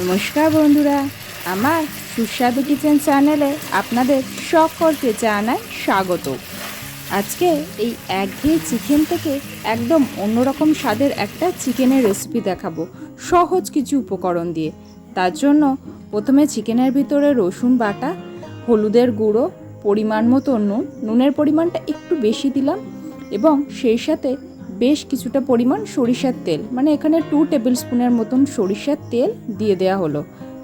নমস্কার বন্ধুরা, আমার সুস্বাদু কিচেন চ্যানেলে আপনাদের সকলকে জানাই স্বাগত। আজকে এই একঘেয়ে চিকেন থেকে একদম অন্যরকম স্বাদের একটা চিকেনের রেসিপি দেখাবো, সহজ কিছু উপকরণ দিয়ে। তার জন্য প্রথমে চিকেনের ভিতরে রসুন বাটা, হলুদের গুঁড়ো, পরিমাণ মতো নুন, নুনের পরিমাণটা একটু বেশি দিলাম এবং সেই সাথে বেশ কিছুটা পরিমাণ সরিষার তেল মানে এখানে টু টেবিল স্পুনের মতন সরিষার তেল দিয়ে দেওয়া হলো।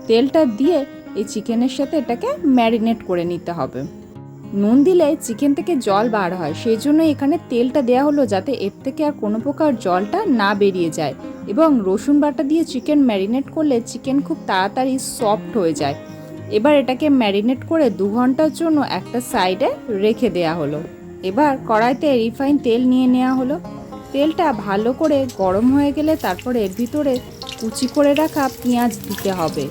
তেলটা দিয়ে এই চিকেনের সাথে এটাকে ম্যারিনেট করে নিতে হবে। নুন দিলে চিকেন থেকে জল বার হয়, সেই জন্য এখানে তেলটা দেওয়া হলো যাতে এর থেকে আর কোনো প্রকার জলটা না বেরিয়ে যায় এবং রসুন বাটা দিয়ে চিকেন ম্যারিনেট করলে চিকেন খুব তাড়াতাড়ি সফট হয়ে যায়। এবার এটাকে ম্যারিনেট করে দু ঘণ্টার জন্য একটা সাইডে রেখে দেয়া হলো। এবার কড়াইতে রিফাইন তেল নিয়ে নেওয়া হলো। তেলটা ভালো করে গরম হয়ে গেলে তারপরে এর ভিতরে কুচি করে রাখা পেঁয়াজ দিতে হবে।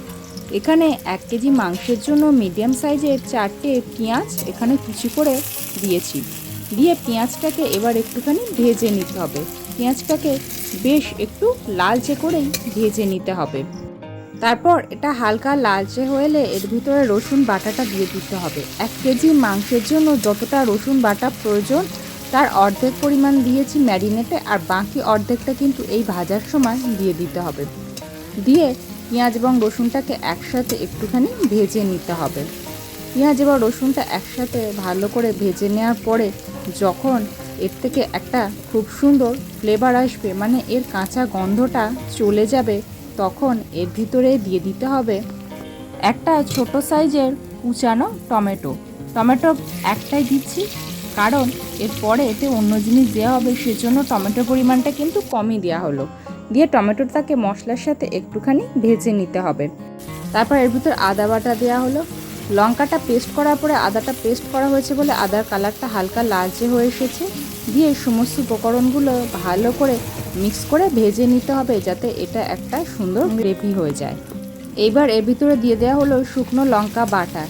এখানে এক কেজি মাংসের জন্য মিডিয়াম সাইজের চারটে পেঁয়াজ এখানে কুচি করে দিয়েছি। দিয়ে পেঁয়াজটাকে এবার একটুখানি ভেজে নিতে হবে। পেঁয়াজটাকে বেশ একটু লালচে করেই ভেজে নিতে হবে। তারপর এটা হালকা লালচে হলে এর ভিতরে রসুন বাটাটা দিয়ে দিতে হবে। এক কেজি মাংসের জন্য যতটা রসুন বাটা প্রয়োজন তার অর্ধেক পরিমাণ দিয়েছি ম্যারিনেটে আর বাকি অর্ধেকটা কিন্তু এই ভাজার সময় দিয়ে দিতে হবে। দিয়ে পেঁয়াজ এবং রসুনটাকে একসাথে একটুখানি ভেজে নিতে হবে। পেঁয়াজ এবং রসুনটা একসাথে ভালো করে ভেজে নেওয়ার পরে যখন এর থেকে একটা খুব সুন্দর ফ্লেভার আসবে মানে এর কাঁচা গন্ধটা চলে যাবে, তখন এর ভিতরে দিয়ে দিতে হবে একটা ছোট সাইজের কুচানো টমেটো। টমেটো একটাই দিচ্ছি কারণ এরপরে এতে অন্য জিনিস দেওয়া হবে, সেজন্য টমেটোর পরিমাণটা কিন্তু কমই দেওয়া হলো। দিয়ে টমেটোটাকে মশলার সাথে একটুখানি ভেজে নিতে হবে। তারপর এর ভিতর আদা বাটা দেওয়া হলো। লঙ্কাটা পেস্ট করার পরে আদাটা পেস্ট করা হয়েছে বলে আদার কালারটা হালকা লালচে হয়ে এসেছে। দিয়ে সমস্ত উপকরণগুলো ভালো করে মিক্স করে ভেজে নিতে হবে যাতে এটা একটা সুন্দর গ্রেভি হয়ে যায়। এইবার এর ভিতরে দিয়ে দেওয়া হলো শুকনো লঙ্কা বাটা।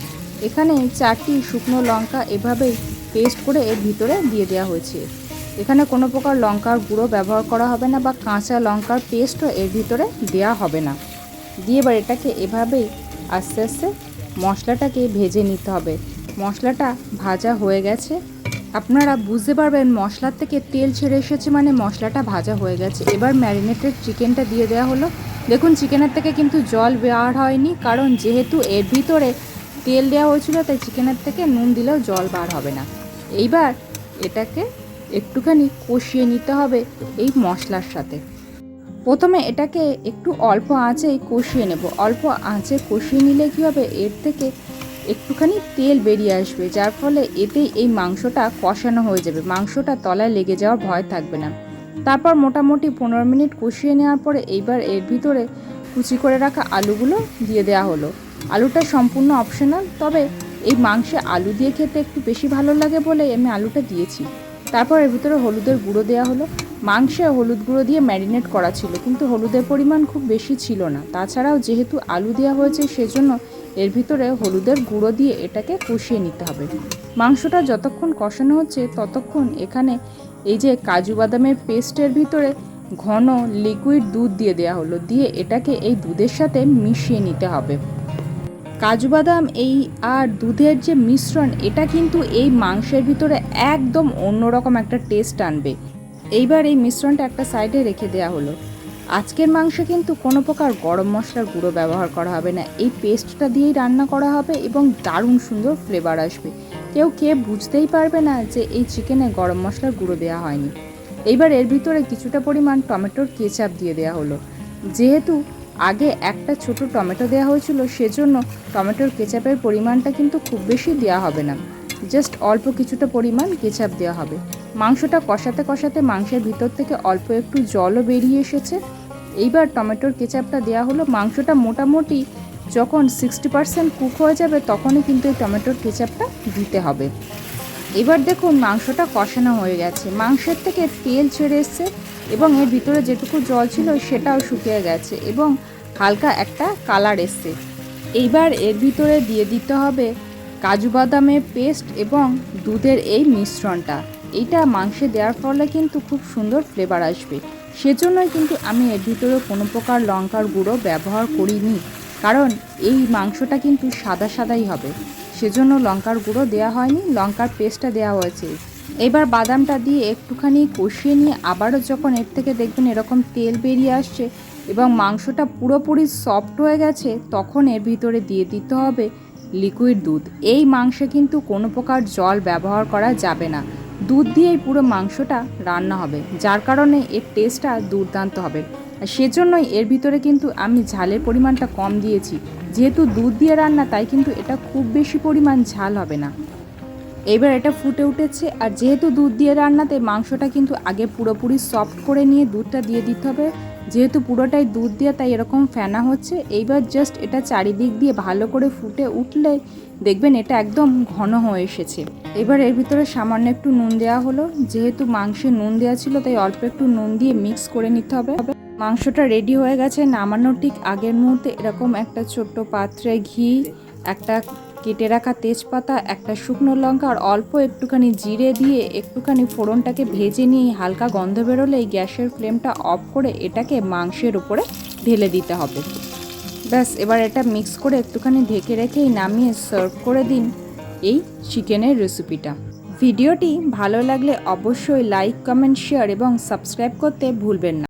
এখানে চারটি শুকনো লঙ্কা এভাবেই পেস্ট করে এর ভিতরে দিয়ে দেওয়া হয়েছে। এখানে কোনো প্রকার লঙ্কার গুঁড়ো ব্যবহার করা হবে না বা কাঁচা লঙ্কার পেস্টও এর ভিতরে দেওয়া হবে না। দিয়ে এবার এটাকে এভাবেই আস্তে আস্তে মশলাটাকে ভেজে নিতে হবে। মশলাটা ভাজা হয়ে গেছে। আপনারা বুঝতে পারবেন মশলার থেকে তেল ছেড়ে এসেছে মানে মশলাটা ভাজা হয়ে গেছে। এবার ম্যারিনেটেড চিকেনটা দিয়ে দেওয়া হলো। দেখুন চিকেনের থেকে কিন্তু জল বের হয়নি, কারণ যেহেতু এর ভিতরে তেল দেওয়া হয়েছিল, তাই চিকেনের থেকে নুন দিলেও জল বার হবে না। এইবার এটাকে একটুখানি কষিয়ে নিতে হবে এই মশলার সাথে। প্রথমে এটাকে একটু অল্প আঁচেই কষিয়ে নেব। অল্প আঁচে কষিয়ে নিলে কী হবে? এর থেকে একটুখানি তেল বেরিয়ে আসবে, যার ফলে এতেই এই মাংসটা কষানো হয়ে যাবে। মাংসটা তলায় লেগে যাওয়ার ভয় থাকবে না। তারপর মোটামুটি পনেরো মিনিট কষিয়ে নেওয়ার পরে এইবার এর ভিতরে কুচি করে রাখা আলুগুলো দিয়ে দেওয়া হলো। আলুটা সম্পূর্ণ অপশনাল তবে এই মাংসে আলু দিয়ে খেতে একটু বেশি ভালো লাগে বলে আমি আলুটা দিয়েছি। তারপর এর ভিতরে হলুদের গুঁড়ো দেওয়া হলো। মাংসে হলুদ গুঁড়ো দিয়ে ম্যারিনেট করা ছিল, কিন্তু হলুদের পরিমাণ খুব বেশি ছিল না। তাছাড়াও যেহেতু আলু দেওয়া হয়েছে, সেজন্য এর ভিতরে হলুদের গুঁড়ো দিয়ে এটাকে কষিয়ে নিতে হবে। মাংসটা যতক্ষণ কষানো হচ্ছে, ততক্ষণ এখানে এই যে কাজু বাদামের পেস্টের ভিতরে ঘন লিকুইড দুধ দিয়ে দেওয়া হলো। দিয়ে এটাকে এই দুধের সাথে মিশিয়ে নিতে হবে। কাজু বাদাম এই আর দুধের যে মিশ্রণ, এটা কিন্তু এই মাংসের ভিতরে একদম অন্যরকম একটা টেস্ট আনবে। এইবার এই মিশ্রণটা একটা সাইডে রেখে দেওয়া হলো। আজকের মাংসে কিন্তু কোনো প্রকার গরম মশলার গুঁড়ো ব্যবহার করা হবে না। এই পেস্টটা দিয়েই রান্না করা হবে এবং দারুণ সুন্দর ফ্লেভার আসবে। কেউ কে বুঝতেই পারবে না যে এই চিকেনে গরম মশলার গুঁড়ো দেওয়া হয়নি। এইবার এর ভিতরে কিছুটা পরিমাণ টমেটোর কেচাপ দিয়ে দেওয়া হলো। যেহেতু আগে একটা ছোট টমেটো দেওয়া হয়েছিল, সেজন্য টমেটোর কেচাপের পরিমাণটা কিন্তু খুব বেশি দেওয়া হবে না। জাস্ট অল্প কিছুটা পরিমাণ কেচাপ দেওয়া হবে। মাংসটা কষাতে কষাতে মাংসের ভিতর থেকে অল্প একটু জলও বেরিয়ে এসেছে। এইবার টমেটোর কেচাপটা দেওয়া হলো। মাংসটা মোটামুটি যখন সিক্সটি পার্সেন্ট কুক হয়ে যাবে, তখনই কিন্তু এই টমেটোর কেচাপটা দিতে হবে। এবার দেখুন মাংসটা কষানো হয়ে গেছে। মাংসের থেকে তেল ছেড়ে এসছে। এবং এর ভিতরে যেটুকু জল ছিল সেটাও শুকিয়ে গেছে এবং হালকা একটা কালার এসছে। এইবার এর ভিতরে দিয়ে দিতে হবে কাজু বাদামের পেস্ট এবং দুধের এই মিশ্রণটা। এইটা মাংসে দেওয়ার ফলে কিন্তু খুব সুন্দর ফ্লেভার আসবে। সেজন্যই কিন্তু আমি এর ভিতরে কোনো প্রকার লঙ্কার গুঁড়ো ব্যবহার করিনি। কারণ এই মাংসটা কিন্তু সাদা সাদাই হবে। সেজন্য লঙ্কার গুঁড়ো দেওয়া হয়নি, লঙ্কার পেস্টটা দেওয়া হয়েছে। এবার বাদামটা দিয়ে একটুখানি কষিয়ে নিয়ে আবারও যখন এর থেকে দেখবেন এরকম তেল বেরিয়ে আসছে এবং মাংসটা পুরোপুরি সফট হয়ে গেছে, তখন এর ভিতরে দিয়ে দিতে হবে লিকুইড দুধ। এই মাংসে কিন্তু কোনো প্রকার জল ব্যবহার করা যাবে না। দুধ দিয়েই পুরো মাংসটা রান্না হবে, যার কারণে এর টেস্টটা দুর্দান্ত হবে। আর সেজন্যই এর ভিতরে কিন্তু আমি ঝালের পরিমাণটা কম দিয়েছি। যেহেতু দুধ দিয়ে রান্না, তাই কিন্তু এটা খুব বেশি পরিমাণ ঝাল হবে না। এবার এটা ফুটে উঠেছে, আর যেহেতু দুধ দিয়ে রান্নাতে মাংসটা কিন্তু আগে পুরোপুরি সফট করে নিয়ে দুধটা দিয়ে দিতে হবে, যেহেতু পুরোটাই দুধ দিয়ে তাই এরকম ফেনা হচ্ছে, এইবার জাস্ট এটা চারিদিক দিয়ে ভালো করে ফুটে উঠলে দেখবেন এটা একদম ঘন হয়ে এসেছে। এবার এর ভিতরে সামান্য একটু নুন দেওয়া হলো, যেহেতু মাংসে নুন দেওয়া ছিল তাই অল্প একটু নুন দিয়ে মিক্স করে নিতে হবে। মাংসটা রেডি হয়ে গেছে, নামানোর ঠিক আগের মুহূর্তে এরকম একটা ছোট্ট পাত্রে ঘি, একটা কেটে রাখা তেজপাতা, একটা শুকনো লঙ্কা আর অল্প একটুখানি জিরে দিয়ে একটুখানি ফোড়নটাকে ভেজে নিয়ে হালকা গন্ধ বেরোলেই গ্যাসের ফ্লেমটা অফ করে এটাকে মাংসের উপরে ঢেলে দিতে হবে। ব্যাস, এবার এটা মিক্স করে একটুখানি ঢেকে রেখেই নামিয়ে সার্ভ করে দিন এই চিকেনের রেসিপিটা। ভিডিওটি ভালো লাগলে অবশ্যই লাইক, কমেন্ট, শেয়ার এবং সাবস্ক্রাইব করতে ভুলবেন না।